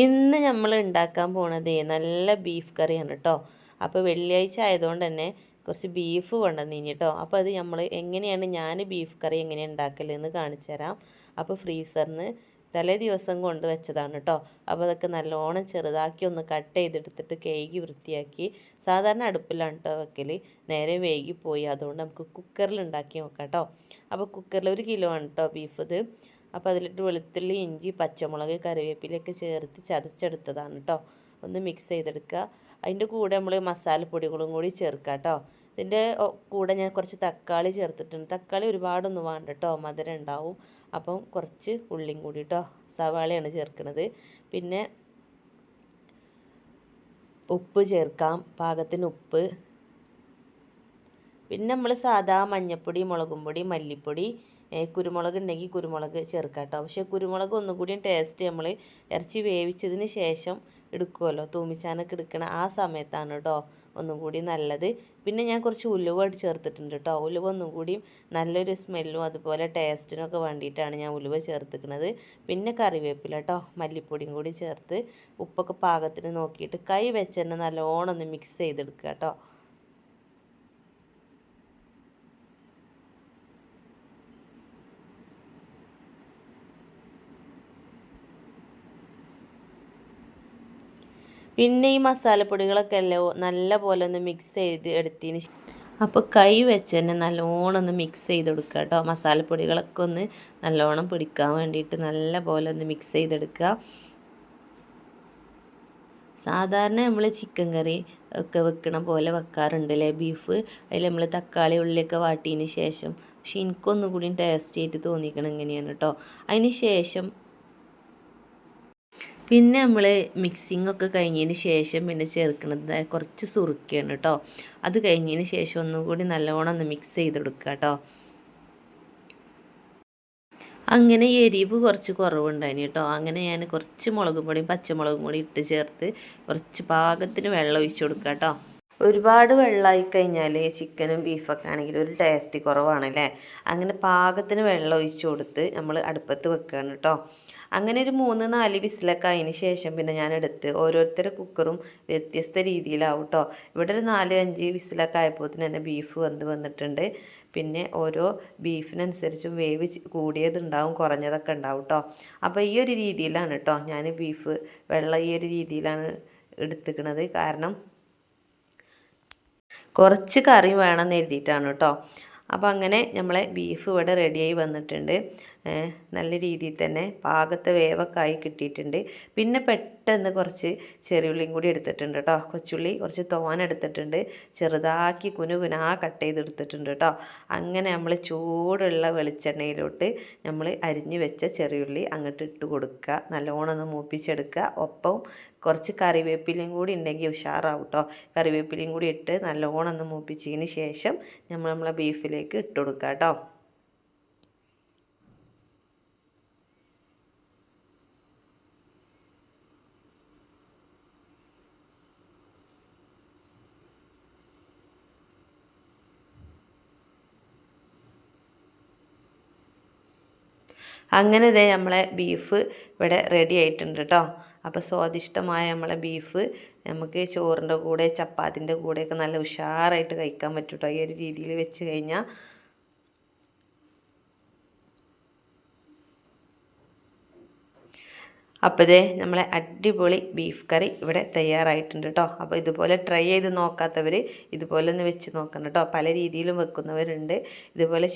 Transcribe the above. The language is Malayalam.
ഇന്ന് നമ്മൾ ഉണ്ടാക്കാൻ പോണത് നല്ല ബീഫ് കറിയാണ് കേട്ടോ അപ്പോൾ വെള്ളിയാഴ്ച ആയതുകൊണ്ട് തന്നെ കുറച്ച് ബീഫ് കൊണ്ടുവന്നിനി കേട്ടോ അപ്പോൾ അത് നമ്മൾ എങ്ങനെയാണ് ഞാൻ ബീഫ് കറി എങ്ങനെ ഉണ്ടാക്കലെന്ന് കാണിച്ചു തരാം. അപ്പോൾ ഫ്രീസറിന് തലേ ദിവസം കൊണ്ട് വെച്ചതാണ് കേട്ടോ അപ്പോൾ അതൊക്കെ നല്ലോണം ചെറുതാക്കി ഒന്ന് കട്ട് ചെയ്തെടുത്തിട്ട് കേകി വൃത്തിയാക്കി സാധാരണ അടുപ്പിലാണ് കേട്ടോ വെക്കൽ നേരെ പോയി. അതുകൊണ്ട് നമുക്ക് കുക്കറിൽ ഉണ്ടാക്കി നോക്കാം കേട്ടോ അപ്പോൾ കുക്കറിൽ ഒരു കിലോ ആണ് കേട്ടോ ബീഫ് ഇത്. അപ്പോൾ അതിലിട്ട് വെളുത്തുള്ളി ഇഞ്ചി പച്ചമുളക് കറിവേപ്പിലൊക്കെ ചേർത്ത് ചതച്ചെടുത്തതാണ് കേട്ടോ ഒന്ന് മിക്സ് ചെയ്തെടുക്കുക. അതിന്റെ കൂടെ നമ്മൾ മസാലപ്പൊടികളും കൂടി ചേർക്കുക കേട്ടോ ഇതിന്റെ കൂടെ ഞാൻ കുറച്ച് തക്കാളി ചേർത്തിട്ടുണ്ട്. തക്കാളി ഒരുപാടൊന്നും വേണ്ട കേട്ടോ മധുരം ഉണ്ടാവും. അപ്പം കുറച്ച് ഉള്ളിയും കൂടി കേട്ടോ സവാളയാണ് ചേർക്കുന്നത് പിന്നെ ഉപ്പ് ചേർക്കാം. പാകത്തിന് ഉപ്പ്. പിന്നെ നമ്മൾ സാധാ മഞ്ഞൾപ്പൊടി മുളകും പൊടി മല്ലിപ്പൊടി കുരുമുളക് ഉണ്ടെങ്കിൽ കുരുമുളക് ചേർക്കാം കേട്ടോ പക്ഷേ കുരുമുളക് ഒന്നുകൂടി ടേസ്റ്റ് നമ്മൾ ഇറച്ചി വേവിച്ചതിന് ശേഷം എടുക്കുമല്ലോ തൂമിച്ചാനൊക്കെ എടുക്കണ ആ സമയത്താണ് കേട്ടോ ഒന്നും കൂടി നല്ലത്. പിന്നെ ഞാൻ കുറച്ച് ഉലുവ ചേർത്തിട്ടുണ്ട് കേട്ടോ ഉലുവ ഒന്നും കൂടിയും നല്ലൊരു സ്മെല്ലും അതുപോലെ ടേസ്റ്റിനൊക്കെ വേണ്ടിയിട്ടാണ് ഞാൻ ഉലുവ ചേർത്തിക്കുന്നത് പിന്നെ കറിവേപ്പില കേട്ടോ മല്ലിപ്പൊടിയും കൂടി ചേർത്ത് ഉപ്പൊക്കെ പാകത്തിന് നോക്കിയിട്ട് കൈ വെച്ച് തന്നെ നല്ലോണം ഒന്ന് മിക്സ് ചെയ്തെടുക്കുക കേട്ടോ പിന്നെ ഈ മസാലപ്പൊടികളൊക്കെ എല്ലാം നല്ല പോലെ ഒന്ന് മിക്സ് ചെയ്ത് എടുത്തതിന് അപ്പോൾ കൈ വെച്ച് തന്നെ നല്ലോണം ഒന്ന് മിക്സ് ചെയ്ത് കൊടുക്കുക കേട്ടോ. മസാലപ്പൊടികളൊക്കെ ഒന്ന് നല്ലോണം പിടിക്കാൻ വേണ്ടിയിട്ട് നല്ല പോലെ ഒന്ന് മിക്സ് ചെയ്തെടുക്കുക സാധാരണ നമ്മൾ ചിക്കൻ കറി ഒക്കെ വെക്കണ പോലെ വെക്കാറുണ്ട് അല്ലേ? ബീഫ് അതിൽ നമ്മൾ തക്കാളി ഉള്ളിയൊക്കെ വാട്ടിയതിന് ശേഷം. പക്ഷെ എനിക്കൊന്നും കൂടി ടേസ്റ്റ് ആയിട്ട് തോന്നിക്കണം എങ്ങനെയാണ് കേട്ടോ. അതിന് ശേഷം പിന്നെ നമ്മൾ മിക്സിംഗ് ഒക്കെ കഴിഞ്ഞതിന് ശേഷം പിന്നെ ചേർക്കുന്നത് കുറച്ച് സുറുക്കിയാണ് കേട്ടോ അത് കഴിഞ്ഞതിന് ശേഷം ഒന്നും കൂടി നല്ലോണം ഒന്ന് മിക്സ് ചെയ്ത് കൊടുക്കുക കേട്ടോ അങ്ങനെ എരിവ് കുറച്ച് കുറവുണ്ടായിന് കേട്ടോ അങ്ങനെ ഞാൻ കുറച്ച് മുളക് പൊടിയും പച്ചമുളകും കൂടി ഇട്ട് ചേർത്ത് കുറച്ച് പാകത്തിന് വെള്ളം ഒഴിച്ച് കൊടുക്കുക കേട്ടോ ഒരുപാട് വെള്ളമായി കഴിഞ്ഞാൽ ചിക്കനും ബീഫൊക്കെ ആണെങ്കിൽ ഒരു ടേസ്റ്റ് കുറവാണല്ലേ? അങ്ങനെ പാകത്തിന് വെള്ളം ഒഴിച്ച് കൊടുത്ത് നമ്മൾ അടുപ്പത്ത് വെക്കുകയാണ് കേട്ടോ അങ്ങനെ ഒരു മൂന്ന് നാല് വിസിലൊക്കെ അതിന് ശേഷം പിന്നെ ഞാൻ എടുത്ത് ഓരോരുത്തരുടെ കുക്കറും വ്യത്യസ്ത രീതിയിലാവും കേട്ടോ ഇവിടെ ഒരു നാല് അഞ്ച് വിസിലൊക്കെ ആയപ്പോൾ തന്നെ ബീഫ് വന്ന് വന്നിട്ടുണ്ട്. പിന്നെ ഓരോ ബീഫിനനുസരിച്ചും വേവ് കൂടിയതുണ്ടാവും കുറഞ്ഞതൊക്കെ ഉണ്ടാവും കേട്ടോ അപ്പോൾ ഈ ഒരു രീതിയിലാണ് കേട്ടോ ഞാൻ ബീഫ് വെള്ളം ഈ ഒരു രീതിയിലാണ് എടുത്തുക്കണത്. കാരണം കുറച്ച് കറി വേണമെന്ന് എഴുതിയിട്ടാണ് കേട്ടോ. അപ്പോൾ അങ്ങനെ നമ്മളെ ബീഫ് ഇവിടെ റെഡിയായി വന്നിട്ടുണ്ട്. നല്ല രീതിയിൽ തന്നെ പാകത്തെ വേവക്കായി കിട്ടിയിട്ടുണ്ട്. പിന്നെ പെട്ടെന്ന് കുറച്ച് ചെറിയുള്ളിയും കൂടി എടുത്തിട്ടുണ്ട് കേട്ടോ. കൊച്ചുള്ളി കുറച്ച് തോനെടുത്തിട്ടുണ്ട് ചെറുതാക്കി കുനു കുനാ കട്ട് ചെയ്തെടുത്തിട്ടുണ്ട് കേട്ടോ. അങ്ങനെ നമ്മൾ ചൂടുള്ള വെളിച്ചെണ്ണയിലോട്ട് നമ്മൾ അരിഞ്ഞു വെച്ച ചെറിയുള്ളി അങ്ങോട്ട് ഇട്ട് കൊടുക്കുക. നല്ലോണം ഒന്ന് മൂപ്പിച്ചെടുക്കുക. ഒപ്പം കുറച്ച് കറിവേപ്പിലയും കൂടി ഉണ്ടെങ്കിൽ ഉഷാറാവും കേട്ടോ. കറിവേപ്പിലയും കൂടി ഇട്ട് നല്ലോണം ഒന്ന് മൂപ്പിച്ചതിന് ശേഷം നമ്മൾ നമ്മളെ ബീഫിലേക്ക് ഇട്ട് കൊടുക്കുക കേട്ടോ. അങ്ങനെ ഇതേ നമ്മളെ ബീഫ് ഇവിടെ റെഡി ആയിട്ടുണ്ട് കേട്ടോ അപ്പോൾ സ്വാദിഷ്ടമായ നമ്മളെ ബീഫ് നമുക്ക് ചോറിന്റെ കൂടെ ചപ്പാത്തിന്റെ കൂടെയൊക്കെ നല്ല ഉഷാറായിട്ട് കഴിക്കാൻ പറ്റും കേട്ടോ ഈ ഒരു രീതിയിൽ വെച്ച് കഴിഞ്ഞാൽ അപ്പോൾ ഇതേ നമ്മളെ അടിപൊളി ബീഫ് കറി ഇവിടെ തയ്യാറായിട്ടുണ്ട് കേട്ടോ അപ്പോൾ ഇതുപോലെ ട്രൈ ചെയ്ത് നോക്കാത്തവർ ഇതുപോലെ ഒന്ന് വെച്ച് നോക്കണം കേട്ടോ പല രീതിയിലും വെക്കുന്നവരുണ്ട്. ഇതുപോലെ